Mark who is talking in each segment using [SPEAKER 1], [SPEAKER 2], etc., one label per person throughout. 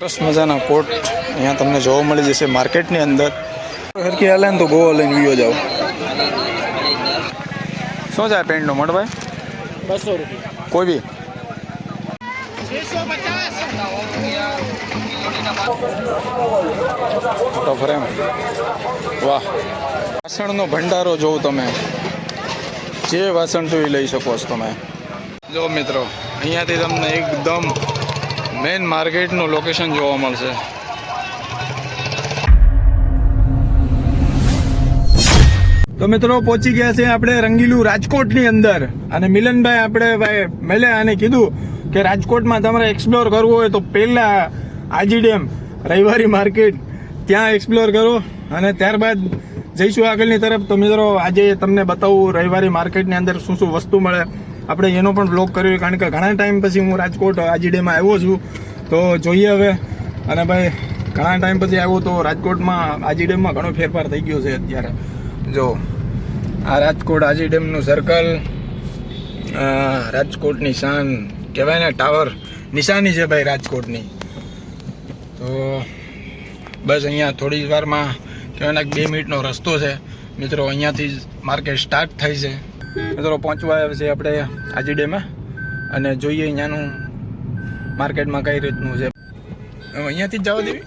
[SPEAKER 1] સરસ મજાના કોટ અહીંયા તમને જોવા મળી જશે માર્કેટની અંદર. હરકી હાલે ને તો ગોવા લઈને વિયો જાઓ. શું છે પેન્ટનો મળભાઈ
[SPEAKER 2] બસો રૂપિયા.
[SPEAKER 1] કોઈ બી? મોટો ફ્રેમ વાહ. વાસણનો ભંડારો જોઉં તમે. જે વાસણ જોઈ લઈ શકો છો તમે. જો મિત્રો અહીંયાથી તમને એકદમ મેઇન માર્કેટનું લોકેશન જોવા મળશે. તો મિત્રો, પહોંચી ગયા છે આપણે રંગીલું રાજકોટની અંદર. અને મિલનભાઈ આપણે ભાઈ મળ્યા અને કીધું કે રાજકોટમાં તમારે એક્સપ્લોર કરવું હોય તો પહેલા આજી ડેમ, રવિવારી માર્કેટ ત્યાં એક્સપ્લોર કરો. અને ત્યારબાદ જઈશું આગળની તરફ. તો મિત્રો, આજે તમને બતાવું રવિવારી માર્કેટની અંદર શું શું વસ્તુ મળે. આપણે એનો પણ બ્લોગ કર્યો કારણ કે ઘણા ટાઈમ પછી હું રાજકોટ આજી ડેમાં આવ્યો છું, તો જોઈએ હવે. અને ભાઈ, ઘણા ટાઈમ પછી આવ્યો તો રાજકોટમાં આજી ડેમમાં ઘણો ફેરફાર થઈ ગયો છે અત્યારે. જો, આ રાજકોટ આજી ડેમનું સર્કલ રાજકોટની શાન, કહેવાય ને ટાવર નિશાની છે ભાઈ રાજકોટની. તો બસ અહીંયા થોડી વારમાં, કહેવાય ને બે મિનિટનો રસ્તો છે. મિત્રો, અહીંયાથી જ માર્કેટ સ્ટાર્ટ થાય છે. મિત્રો, પહોંચવા આવ્યા છે આપણે આજી ડેમાં. અને જોઈએ અહીંયાનું માર્કેટમાં કઈ રીતનું છે. અહીંયાથી જ જવા દેવી?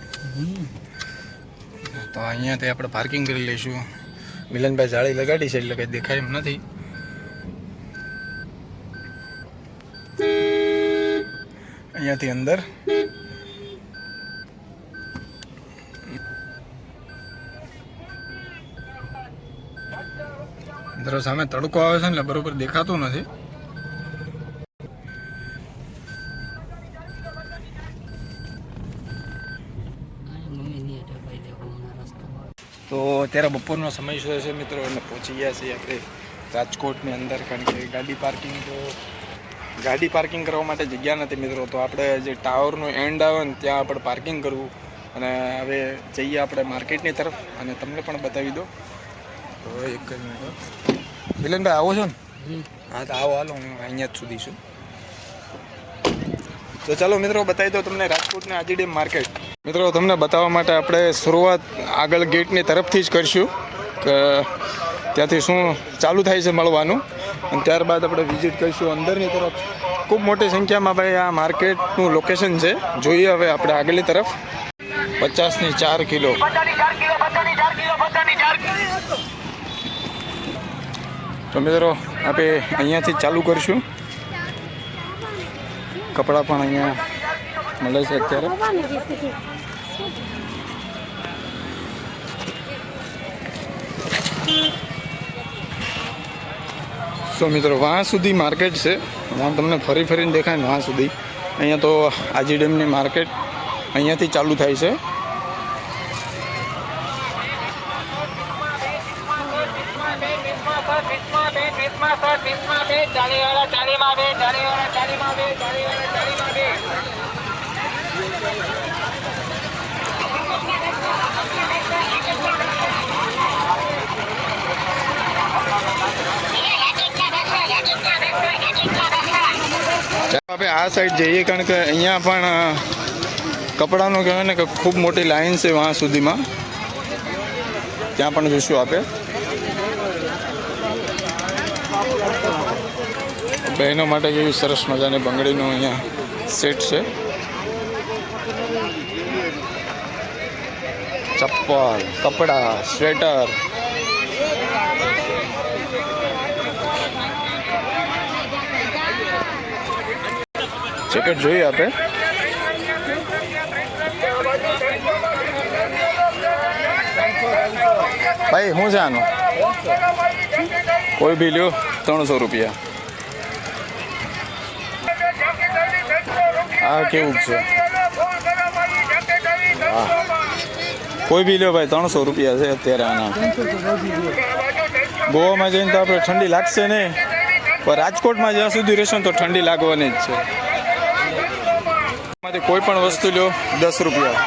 [SPEAKER 1] તો અહીંયાથી આપણે પાર્કિંગ કરી લઈશું. મિલનભાઈ જાળી લગાડી છે એટલે કંઈ દેખાય એમ નથી. અહીંયાથી અંદર મિત્રો, સામે તડકો આવે છે ને બરોબર દેખાતું નથી. તો અત્યારે બપોરનો સમય શું છે મિત્રો? અને પહોંચી ગયા છીએ આપણે રાજકોટની અંદર, કારણ કે ગાડી પાર્કિંગ તો ગાડી પાર્કિંગ કરવા માટે જગ્યા નથી મિત્રો. તો આપણે જે ટાવરનું એન્ડ આવે ને ત્યાં આપણે પાર્કિંગ કરવું. અને હવે જઈએ આપણે માર્કેટની તરફ. અને તમને પણ બતાવી દો તો એક જ મિનિટ મિલનભાઈ આવો છો ને? હા તો આવો હાલો હું અહીંયા જ સુધી છું. તો ચાલો મિત્રો બતાવી દો તમને રાજકોટના આજી ડેમ માર્કેટ. મિત્રો તમને બતાવવા માટે આપણે શરૂઆત આગળ ગેટની તરફથી જ કરીશું. કે ત્યાંથી શું ચાલુ થાય છે મળવાનું. અને ત્યારબાદ આપણે વિઝિટ કરીશું અંદરની તરફ. ખૂબ મોટી સંખ્યામાં ભાઈ આ માર્કેટનું લોકેશન છે. જોઈએ હવે આપણે આગળની તરફ. પચાસની ચાર કિલો. તો મિત્રો આપણે અહીંયાથી ચાલુ કરીશું. કપડાં પણ અહીંયા મળે છે અત્યારે. તો મિત્રો, વાં સુધી માર્કેટ છે. વાં તમને ફરી ફરીને દેખાય વહાં સુધી. અહીંયા તો આજી ડેમની માર્કેટ અહીંયાથી ચાલુ થાય છે. આપણે આ સાઈડ જઈએ કારણ કે અહીંયા પણ કપડાનું કહેવાય ને કે ખૂબ મોટી લાઈન છે વહાં સુધીમાં. ત્યાં પણ જઈશું આપે બહેનો માટે કેવી સરસ મજાની બંગડીનું અહીંયા સેટ છે. ચપ્પલ, કપડા, સ્વેટર. જેકેટ જોઈએ આપે. ભાઈ, હું આનું? કોઈ બી લ્યો, ત્રણસો રૂપિયા. આ કેવું છે? કોઈ બી લ્યો ભાઈ ત્રણસો રૂપિયા છે અત્યારે આના. ગોવામાં જઈને તો આપણે ઠંડી લાગશે નહીં. પણ રાજકોટમાં જ્યાં સુધી રહેશો તો ઠંડી લાગવાની જ છે. માંથી કોઈ પણ વસ્તુ લ્યો દસ રૂપિયા.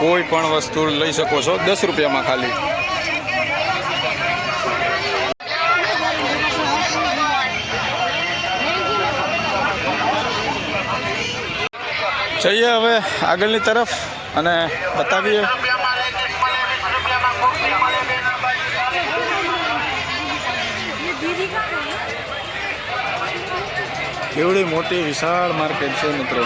[SPEAKER 1] કોઈ પણ વસ્તુ લઈ શકો છો દસ રૂપિયામાં ખાલી. જઈએ હવે આગળની તરફ અને બતાવીએ. કેવડી મોટી વિશાળ માર્કેટ છે મિત્રો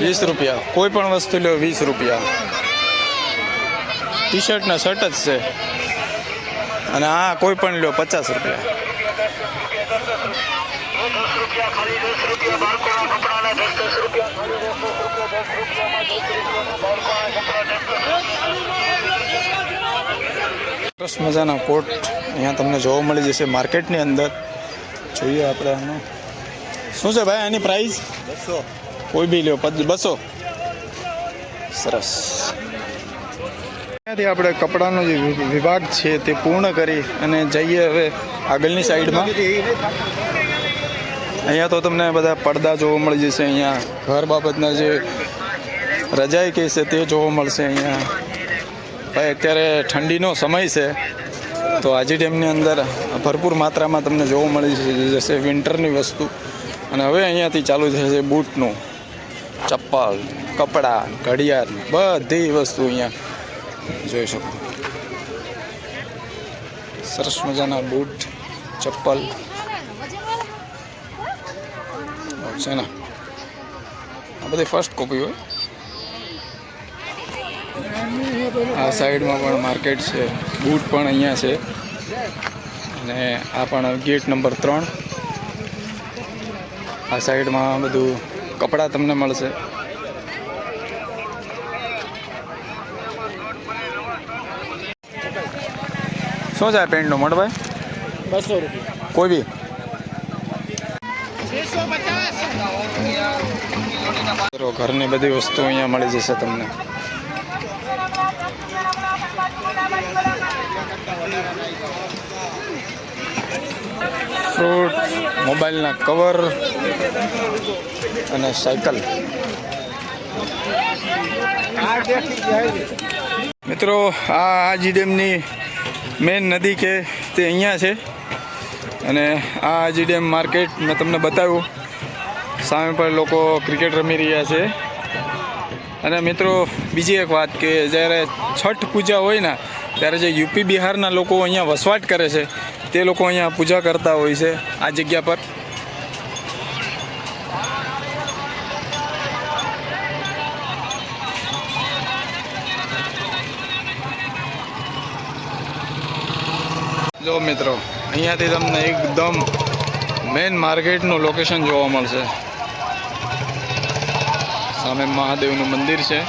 [SPEAKER 1] વીસ રૂપિયા. કોઈ પણ વસ્તુ લ્યો વીસ રૂપિયા. ટી શર્ટ ના શર્ટ જ છે. અને આ કોઈ પણ લ્યો પચાસ રૂપિયા. સરસ મજાના કોટ અહીંયા તમને જોવા મળી જશે માર્કેટની અંદર. જોઈએ આપણે આનું. શું છે ભાઈ આની પ્રાઇસ
[SPEAKER 2] બસો.
[SPEAKER 1] કોઈ બી લ્યો બસો. સરસ. ત્યાંથી આપણે કપડાનો જે વિભાગ છે તે પૂર્ણ કરી અને જઈએ હવે આગળની સાઈડમાં. અહીંયા તો તમને બધા પડદા જોવા મળી જશે અહીંયા. ઘર બાબતના જે રજાઈ કહે છે તે જોવા મળશે અહીંયા. ભાઈ, અત્યારે ઠંડીનો સમય છે, તો આજી ડેમની અંદર ભરપૂર માત્રામાં તમને જોવા મળી જશે વિન્ટરની વસ્તુ. અને હવે અહીંયાથી ચાલુ થશે બૂટનું ચપ્પલ, કપડાં, ઘડિયાળ, બધી વસ્તુ અહીંયા. જોઈ શકો. સરસ મજાના બૂટ, ચપ્પલ. છે ને આ બધી ફર્સ્ટ કોપી હોય? આ સાઈડમાં પણ માર્કેટ છે. બૂટ પણ અહીંયા છે. અને આ પણ ગેટ નંબર ત્રણ. આ સાઈડમાં બધું કપડાં તમને મળશે. શું છે આ પેન્ટનો મળભાઈ
[SPEAKER 2] બસો રૂપિયા.
[SPEAKER 1] કોઈ બી? મિત્રો, ઘરની બધી વસ્તુ અહીંયા મળી જશે તમને. ફ્રૂટ મોબાઈલના કવર અને સાયકલ. મિત્રો આ આજી ડેમની મેન નદી કે તે અહીંયા છે. અને આ આજી ડેમ માર્કેટ મેં તમને બતાવ્યું, સામે પણ લોકો ક્રિકેટ રમી રહ્યા છે. અને મિત્રો, બીજી એક વાત કે જ્યારે છઠ પૂજા હોય ને, ત્યારે જે યુપી બિહારના લોકો અહીંયા વસવાટ કરે છે, તે લોકો અહીંયા પૂજા કરતા હોય છે આ જગ્યા પર. જો મિત્રો, અહીંયાથી તમને એકદમ મેઇન માર્કેટનું લોકેશન જોવા મળશે. સામે મહાદેવનું મંદિર છે.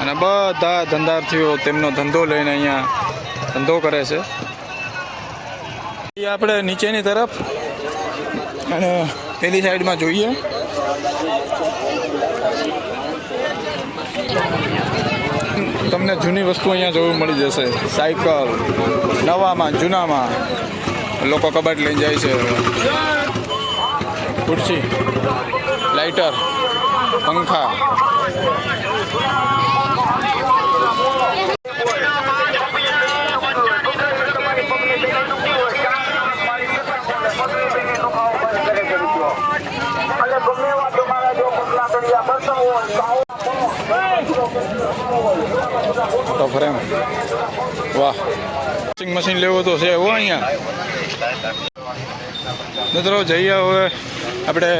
[SPEAKER 1] અને બધા ધંધાર્થીઓ તેમનો ધંધો લઈને અહીંયા ધંધો કરે છે. આપણે નીચેની તરફ અને પેલી સાઈડમાં જોઈએ. તમને જૂની વસ્તુ અહીંયા જોવા મળી જશે. સાયકલ, નવામાં, જૂનામાં. લોકો કબાટ લઈને જાય છે. ખુરશી, લાઇટર, પંખા. તો ફ્રેમ વાહ. વોશિંગ મશીન લેવું તો છે હો અહીંયા. મિત્રો, જઈએ હવે આપણે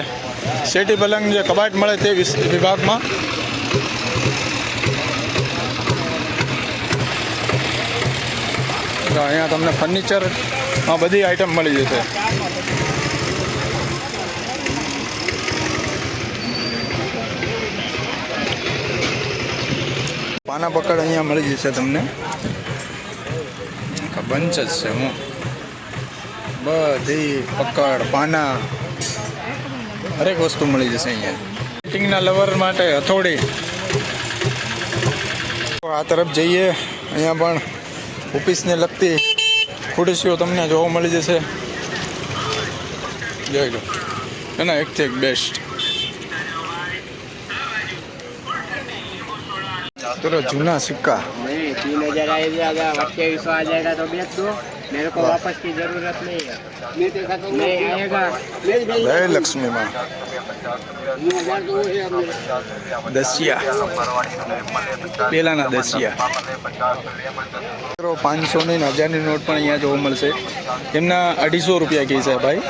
[SPEAKER 1] શેટી પલંગ જે કબાટ મળે તે વિભાગમાં. અહીંયા તમને ફર્નિચરમાં બધી આઈટમ મળી જશે. પાના પકડ અહીંયા મળી જશે તમને. બંચ જ છે હું. બધી પકડ પાના, હરેક વસ્તુ મળી જશે અહીંયા. ફિટિંગના લવર માટે હથોડી. આ તરફ જઈએ. અહીંયા પણ ઓફિસને લગતી ખુરશીઓ તમને જોવા મળી જશે. જોઈ લો. એના એકથી એક બેસ્ટ ચલો જૂના સિક્કા
[SPEAKER 2] तीन हजार आएगा अट्ठाईस सौ आ जाएगा तो बेच दो मेरे को वापस की जरूरत नहीं है नहीं आएगा
[SPEAKER 1] જય લક્ષ્મીમાં દસિયા પેલાના દસિયા પાંચસો ની ને હજારની નોટ પણ અહીંયા જોવા મળશે એમના અઢીસો રૂપિયા કહે છે ભાઈ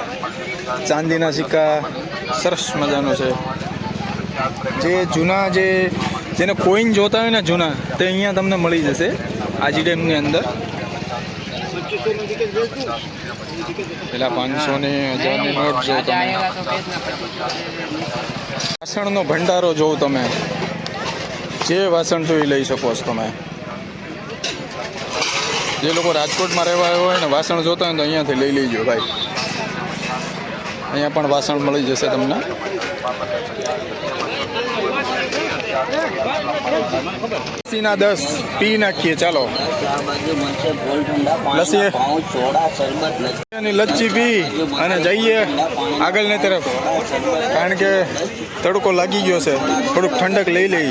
[SPEAKER 1] ચાંદીના સિક્કા સરસ મજાનો છે જે જૂના જે જેને કોઈન જોતા હોય ને જૂના, તે અહીંયા તમને મળી જશે, આજી ડેમની અંદર. પેલા પાંચસો ને હજારની નોટ જો તમે. વાસણનો ભંડારો જોવ તમે. જે વાસણ તો એ લઈ શકો છો તમે. જે લોકો રાજકોટમાં રહેવા આવ્યો હોય ને વાસણ જોતા હોય તો અહીંયાથી લઈ લેજો ભાઈ. અહીંયા પણ વાસણ મળી જશે તમને. લસ્સીના દસ પી નાખીએ, ચાલો. લસ્સી અને લચ્છી પી અને જઈએ આગળની તરફ. કારણ કે તડકો લાગી ગયો છે, થોડુંક ઠંડક લઈ લઈ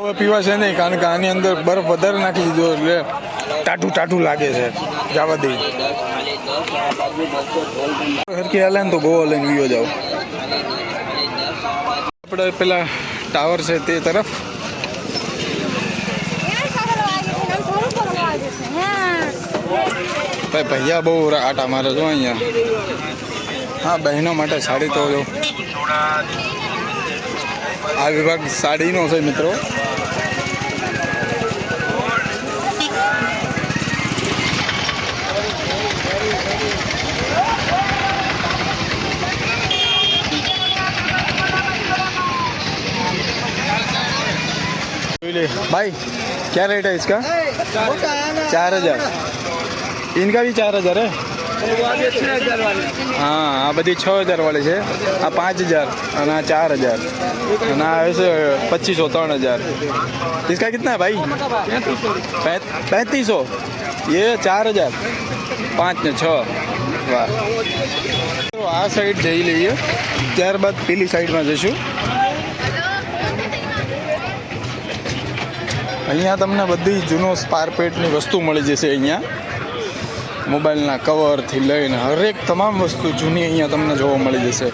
[SPEAKER 1] હવે પીવાશે નહીં, કારણ કે આની અંદર બરફ વધારે નાખી દીધો એટલે ટાટું ટાટું લાગે છે, જવા દઈ હરકી હાલે ને તો ગોવા લઈને વિયો જાવ આપણે પેલા ટાવર છે તે તરફ. ભાઈ ભૈયા બહુ આટા મારે જો અહીંયા હા બહેનો માટે સાડી તો જો આ વિભાગ સાડીનો છે મિત્રો भाई क्या रेट है इसका चार हजार इनका भी चार हजार है હા આ બધી છ હજાર વાળી છે આ પાંચ હજાર અને આ ચાર હજાર અને આ આવે છે પચીસો ત્રણ હજાર इसका कितना है भाई पैंतीस सौ ये ચાર હજાર પાંચ ને છ વાહ તો આ સાઈડ જઈ લઈએ ત્યારબાદ પેલી સાઈડમાં જઈશું અહીંયા તમને બધી જૂનો સ્પારપેટની વસ્તુ મળી જશે અહીંયા મોબાઈલના કવરથી લઈને હરેક તમામ વસ્તુ જૂની અહીંયા તમને જોવા મળી જશે.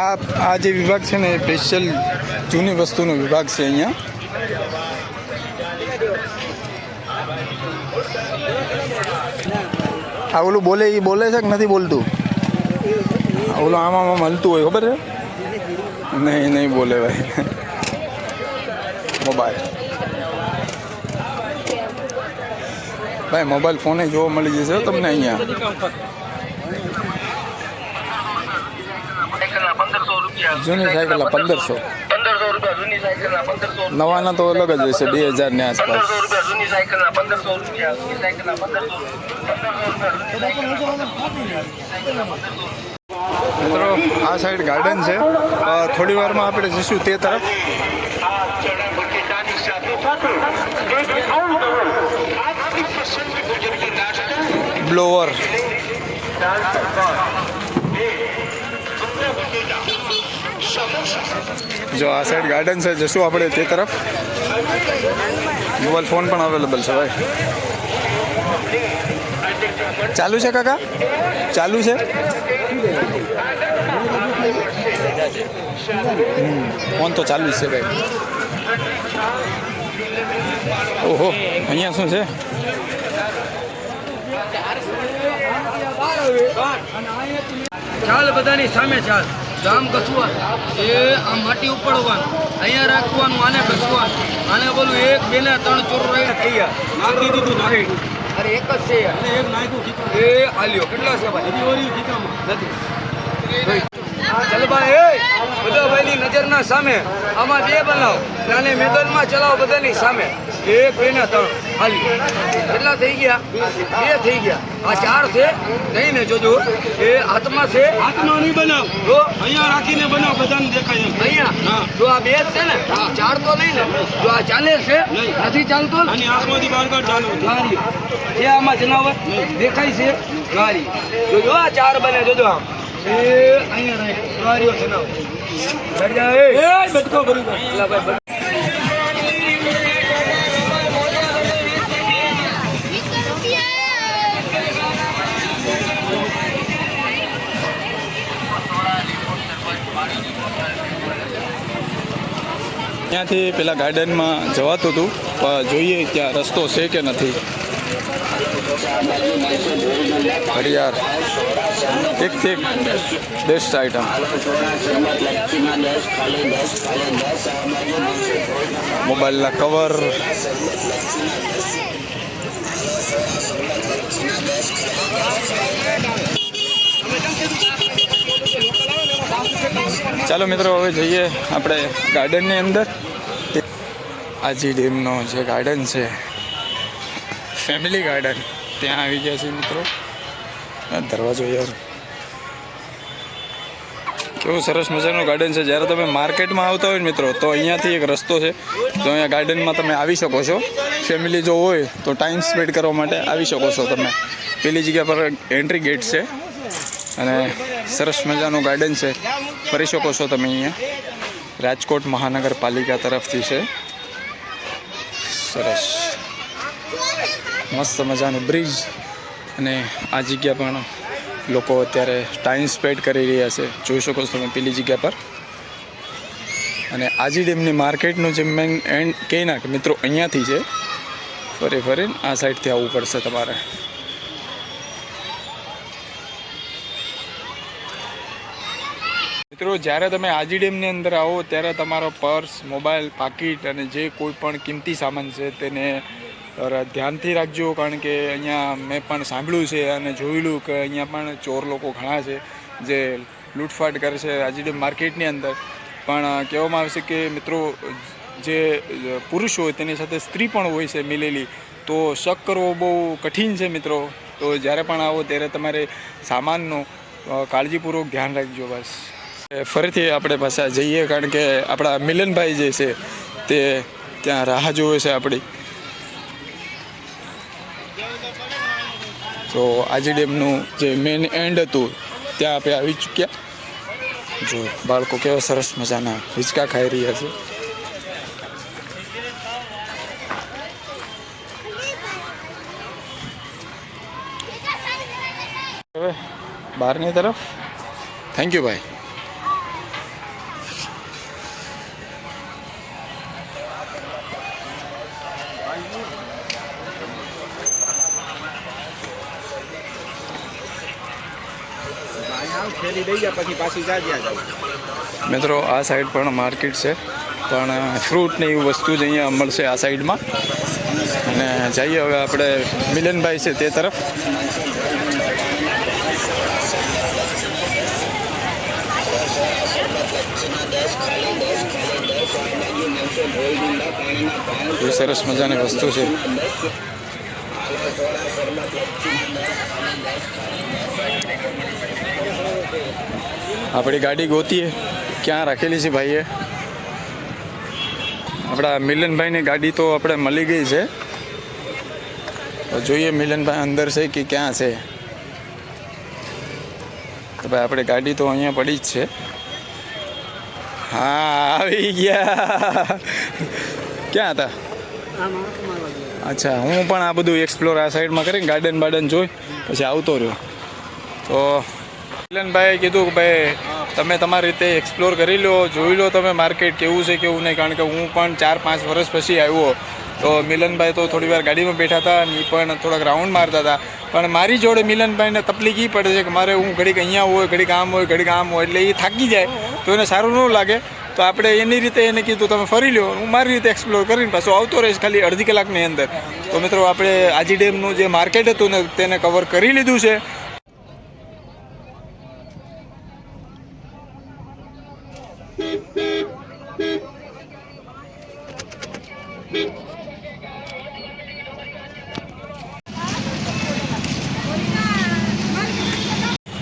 [SPEAKER 1] આ આ જે વિભાગ છે ને, એ સ્પેશિયલ જૂની વસ્તુનો વિભાગ છે અહીંયા. આ ઓલું બોલે એ બોલે છે કે નથી બોલતું? ઓલું આમાં આમાં હલતું હોય, ખબર છે? નહીં નહીં બોલે ભાઈ. મોબાઈલ. ભાઈ મોબાઈલ ફોને જોવા મળી જશે તમને અહીંયા. જૂની સાયકલના પંદરસો. નવાના તો અલગ જ હશે, બે આસપાસ.
[SPEAKER 3] પંદરસો પંદરસો રૂપિયા
[SPEAKER 1] મિત્રો, આ સાઈડ ગાર્ડન છે. થોડી વારમાં આપણે જઈશું તે તરફ. બ્લોવર જો આ સાઈડ ગાર્ડન છે, જશું આપણે તે તરફ. મોબાઈલ ફોન પણ અવેલેબલ છે ભાઈ. ચાલુ છે કાકા? ચાલુ છે? ફોન તો ચાલુ જ છે ભાઈ. ઓહો, અહીંયા શું છે?
[SPEAKER 4] ચાલ બધાની સામે ચાલ. ગામ કસવા એ આમ માટી ઉપાડવાનું અહીંયા રાખવાનું આને કસવાનું આને બોલું એક બે ને ત્રણ ચોર રહ્યા થઈ ગયા નાખી દીધું નાખી અરે એક જ છે. એક નાખ્યું એ આલ્યો. કેટલા છે ભાઈ? નથી. ચાલ ભાઈ એ બધા ભાઈની નજરના સામે. આમાં બે બનાવ. નાને મેદાનમાં ચલાવો બધાની સામે. એક બે ને ત્રણ. હાલી કેટલા થઈ ગયા? બે થઈ ગયા. આ ચાર છે? નહીં ને જોજો. એ હાથમાં છે?
[SPEAKER 5] હાથમાં નહીં બનાવ.
[SPEAKER 4] જો.
[SPEAKER 5] અહીંયા રાખીને બનાવ બધાને દેખાય
[SPEAKER 4] અહીંયા? જો આ બે છે ને ચાર તો નહીં ને જો આ ચાલે છે? નથી ચાલતો
[SPEAKER 5] અને આંખમાંથી બહાર કાઢ ચાલુ.
[SPEAKER 4] ગારી જે આમાં જનાવર? દેખાય છે? ગારી જોજો આ ચાર બને જોજો આમ. એ અહીંયા રાખ ગારીઓ જનાવર. બટકો ભરી
[SPEAKER 1] ત્યાંથી પેલા ગાર્ડનમાં જવાતું હતું જોઈએ ત્યાં રસ્તો છે કે નથી. હરિયાર એકથી એક બેસ્ટ આઈટમ મોબાઈલના કવર ચાલો મિત્રો, હવે જઈએ આપણે ગાર્ડનની અંદર. આજી ડેમનો જે ગાર્ડન છે, ફેમિલી ગાર્ડન. ત્યાં આવી ગયા છે મિત્રો. દરવાજો યાર. કેવું સરસ મજાનું ગાર્ડન છે. જ્યારે તમે માર્કેટમાં આવતા હોય મિત્રો, તો અહીંયાથી એક રસ્તો છે. તો અહીંયા ગાર્ડનમાં તમે આવી શકો છો. ફેમિલી જો હોય, તો ટાઈમ સ્પેન્ડ કરવા માટે આવી શકો છો તમે. પેલી જગ્યા પર એન્ટ્રી ગેટ છે. અને સરસ મજાનું ગાર્ડન છે. ફરી શકો છો તમે અહીંયા. રાજકોટ મહાનગરપાલિકા તરફથી છે. સરસ. મસ્ત મજાનું બ્રિજ અને આ જગ્યા પણ લોકો અત્યારે ટાઈમ સ્પેન્ડ કરી રહ્યા છે. જોઈ શકો છો તમે પેલી જગ્યા પર. અને આજી ડેમની માર્કેટનું જે મેન એન્ડ કહી ના કે મિત્રો અહીંયાથી છે. ફરી ફરીને આ સાઈડથી આવવું પડશે તમારે. મિત્રો, જ્યારે તમે આજી ડેમની અંદર આવો, ત્યારે તમારો પર્સ, મોબાઈલ, પાકીટ અને જે કોઈ પણ કિંમતી સામાન છે તેને ધ્યાનથી રાખજો, કારણ કે અહીંયા મેં પણ સાંભળ્યું છે અને જોયેલું કે અહીંયા પણ ચોર લોકો ઘણા છે જે લૂંટફાટ કરે છે આજી ડેમ માર્કેટની અંદર. પણ કહેવામાં આવે છે કે મિત્રો, જે પુરુષ હોય તેની સાથે સ્ત્રી પણ હોય છે મિલેલી, તો શક કરવો બહુ કઠિન છે મિત્રો. તો જ્યારે પણ આવો, ત્યારે તમારે સામાનનો કાળજીપૂર્વક ધ્યાન રાખજો બસ. ફરીથી આપણે પાછા જઈએ, કારણ કે આપણા મિલનભાઈ જે છે, તે ત્યાં રાહ જોવે છે આપણી. તો આજી ડેમનું જે મેઇન એન્ડ હતું, ત્યાં આપણે આવી ચૂક્યા. જો બાળકો કેવા સરસ મજાના હિંચકા ખાઈ રહ્યા છે. હવે બહારની તરફ. થેન્ક યુ ભાઈ મિત્રો, આ સાઈડ પણ માર્કેટ છે. પણ ફ્રૂટ ને એવી વસ્તુ જ અહીંયા મળશે આ સાઈડમાં અને જઈએ હવે આપણે મિલનભાઈ છે તે તરફ. સરસ મજાની વસ્તુ છે. આપણી ગાડી ગોતીએ. ક્યાં રાખેલી છે ભાઈએ? આપણા મિલનભાઈની ગાડી તો આપણે મળી ગઈ છે. જોઈએ મિલનભાઈ અંદર છે કે ક્યાં છે. તો ભાઈ, આપણી ગાડી તો અહીંયા પડી જ છે. હા, આવી ગયા. ક્યાં હતા? અચ્છા, હું પણ આ બધું એક્સપ્લોર આ સાઈડમાં કરીને ગાર્ડન બાર્ડન જોઈ, પછી આવતો રહ્યો. તો મિલનભાઈએ કીધું કે ભાઈ, તમે તમારી રીતે એક્સપ્લોર કરી લો, જોઈ લો તમે માર્કેટ કેવું છે, કેવું નહીં, કારણ કે હું પણ ચાર પાંચ વર્ષ પછી આવ્યો. તો મિલનભાઈ તો થોડી વાર ગાડીમાં બેઠા હતા અને એ પણ થોડાક રાઉન્ડ મારતા હતા. પણ મારી જોડે મિલનભાઈને તકલીફ એ પડે છે કે મારે હું ઘડીક અહીંયા હોય, ઘડીક આમ હોય, ઘડીક આમ હોય, એટલે એ થાકી જાય. તો એને સારું ન લાગે. તો આપણે એની રીતે એને કીધું, તમે ફરી લો હું મારી રીતે એક્સપ્લોર કરીને પાછો આવતો રહીશ ખાલી અડધી કલાકની અંદર. તો મિત્રો, આપણે આજી ડેમનું જે માર્કેટ હતું ને, તેને કવર કરી લીધું છે.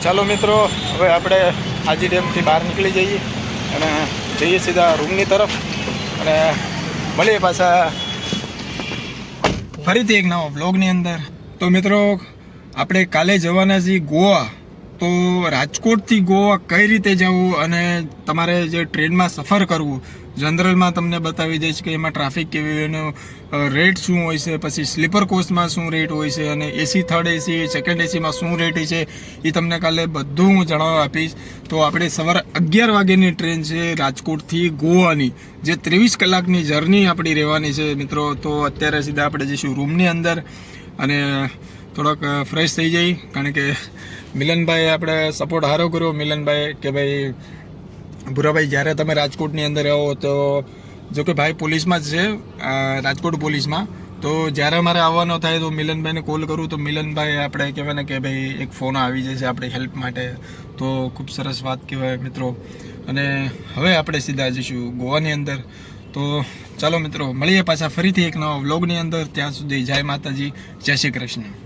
[SPEAKER 1] ચાલો મિત્રો, હવે આપણે આજી ડેમથી બહાર નીકળી જઈએ અને જઈએ સીધા રૂમની તરફ અને મળીએ પાછા ફરીથી એક નવા બ્લોગની અંદર. તો મિત્રો, આપણે કાલે જવાના છીએ ગોવા. તો રાજકોટથી ગોવા કઈ રીતે જવું અને તમારે જે ટ્રેનમાં સફર કરવું જનરલમાં તમને બતાવી દઈશ કે એમાં ટ્રાફિક કેવી એનો રેટ શું હોય છે, પછી સ્લીપર કોચમાં શું રેટ હોય છે, અને એસી થર્ડ એસી સેકન્ડ એસીમાં શું રેટ છે, એ તમને કાલે બધું હું જણાવવા આપીશ. તો આપણે સવારે અગિયાર વાગ્યાની ટ્રેન છે રાજકોટથી ગોવાની. જે ત્રેવીસ કલાકની જર્ની આપણી રહેવાની છે મિત્રો. તો અત્યારે સીધા આપણે જઈશું રૂમની અંદર. અને, થોડોક ફ્રેશ થઈ જઈ. કારણ કે મિલનભાઈ આપણે સપોર્ટ સારો કર્યો. મિલનભાઈ કે ભાઈ ભૂરાભાઈ, જ્યારે તમે રાજકોટની અંદર આવો તો જો કે ભાઈ પોલીસમાં જ છે રાજકોટ પોલીસમાં, તો જ્યારે અમારે આવવાનો થાય તો મિલનભાઈને કોલ કરું, તો મિલનભાઈ આપણે કહેવાય ને કે ભાઈ એક ફોન આવી જશે આપણે હેલ્પ માટે. તો ખૂબ સરસ વાત કહેવાય મિત્રો. અને હવે આપણે સીધા જઈશું ગોવાની અંદર. તો ચાલો મિત્રો, મળીએ પાછા ફરીથી એક નવા વ્લોગની અંદર. ત્યાં સુધી જય માતાજી, જય શ્રી કૃષ્ણ.